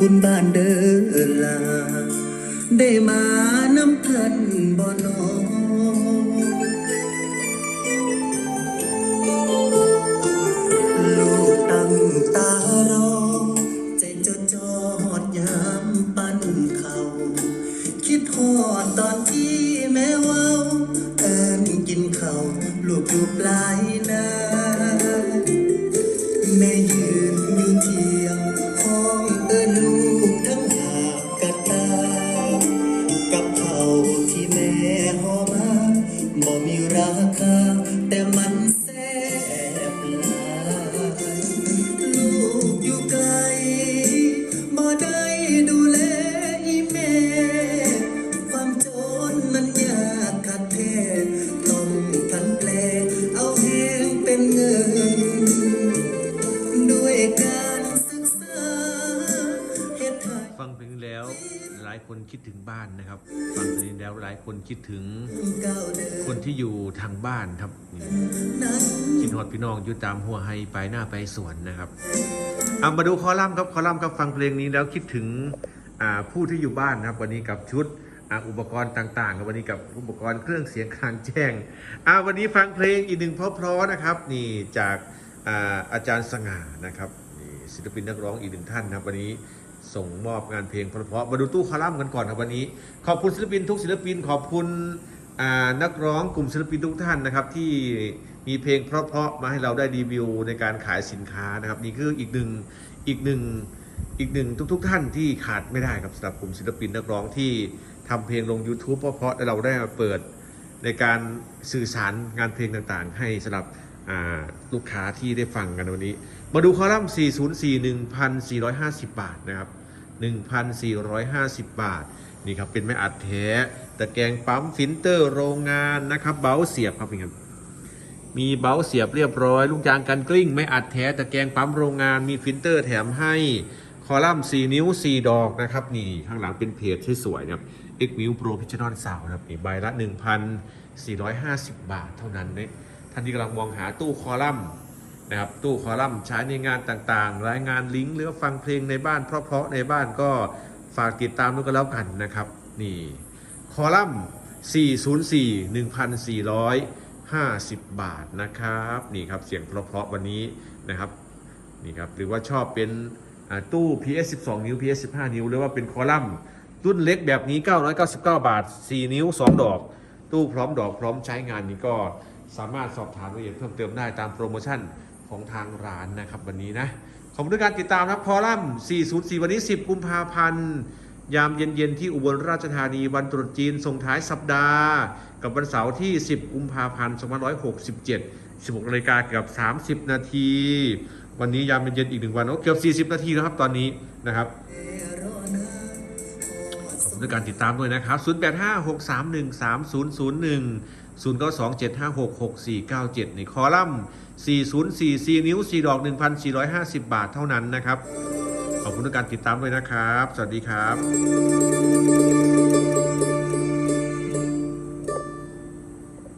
บุญบ้านเด้อลา ได้มานำเพิ่นบ่นอลูกตั้งตารอ ใจจดจอหอดยามปั้นเขาคิดหอดตอนที่แม่ว้าเอินกินเขาลูกอยู่ปลาย บ่มีราคาแต่มันายคนคิดถึงบ้านนะครับฟังเพลงแล้วหลายคนคิดถึงคนที่อยู่ทางบ้านครับนี่นั้นคิดฮอดพี่น้องอยู่ตามหัวไฮไปหน้าไปสวนนะครับเอามาดูคอลัมน์ครับคอลัมน์ครับฟังเพลงนี้แล้วคิดถึงผู้ที่อยู่บ้านนะครับ วันนี้กับชุดอุปกรณ์ต่างๆครับวันนี้กับอุปกรณ์เครื่องเสียงกลางแจ้งอ่าวันนี้ฟังเพลงอีกหนึ่งเพราะๆนะครับ นี่จากอาอาจารย์สง่านะครับนี่ศิลปินนักร้องอีกหนึ่งท่านนะครับวันนี้ ส่งมอบงานเพลงเพราะๆมาดูตู้คอลัมน์กันก่อนครับวันนี้ ขอบคุณศิลปินทุกศิลปิน ขอบคุณนักร้องกลุ่มศิลปินทุกท่านนะครับ ที่มีเพลงเพราะๆมาให้เราได้รีวิวในการขายสินค้านะครับ นี่คืออีกหนึ่งอีกหนึ่งอีกหนึ่งทุก ๆ ท่านที่ขาดไม่ได้ครับสำหรับกลุ่มศิลปินนักร้องที่ทำเพลงลง YouTube เพราะๆและเราได้มาเปิดในการสื่อสารงานเพลงต่างๆ ให้สำหรับลูกค้าที่ได้ฟังกันวันนี้ มาดูคอลัมน์ 404 1,450 บาทนะครับ 1,450 บาท นี่ครับ เป็นไม้อัดแท้ตะแกรงปั๊มฟิลเตอร์โรงงานนะครับ เบาเสียบครับนี่ครับ มีเบาเสียบเรียบร้อย ลูกยางกันกลิ้ง ไม่อัดแท้ตะแกรงปั๊มโรงงาน มีฟิลเตอร์แถมให้ คอลัมน์ 4 นิ้ว 4 ดอกนะครับ นี่ข้างหลังเป็นเพจที่สวยนะครับ X m i l Pro p i c t u r e Sound นะครับนี่ใบละ 1,450 บาทเท่านั้นเนี่ยท่านที่กำลังมองหาตู้คอลัมน์ นะครับตู้คอลัมน์ใช้ในงานต่างๆ รายงานลิงก์หรือฟังเพลงในบ้านเพราะๆในบ้านก็ฝากติดตามด้วยกันแล้วกันนะครับนี่คอลัมน์ 404 1,450 บาทนะครับนี่ครับเสียงเพราะๆวันนี้นะครับนี่ครับหรือว่าชอบเป็นตู้ PS 12 นิ้ว PS 15 นิ้ว หรือว่าเป็นคอลัมน์รุ่นเล็กแบบนี้ 999 บาท 4 นิ้ว 2 ดอก ตู้พร้อมดอกพร้อมใช้งานนี้ก็สามารถสอบถามรายละเอียดเพิ่มเติมได้ตามโปรโมชั่น ของทางร้านนะครับวันนี้นะ ขอบคุณการติดตามนะคอลัมน์404 วันนี้ 10 กุมภาพันธ์ยามเย็นๆที่อุบลราชธานีวันตรุษจีนส่งท้ายสัปดาห์ กับวันเสาร์ที่ 10 กุมภาพันธ์2567 16นาฬิกาเกือบ 30 นาที วันนี้ยามเย็นๆอีกหนึ่งวันโอ้เกือบ 40 นาทีแล้วครับตอนนี้นะครับ ด้วยการติดตามด้วยนะครับ0856313001 0927566497 ในคอลัมน์ 404 4 นิ้ว 4 ดอก 1,450 บาทเท่านั้นนะครับ ขอบคุณด้วยการติดตามด้วยนะครับ สวัสดีครับ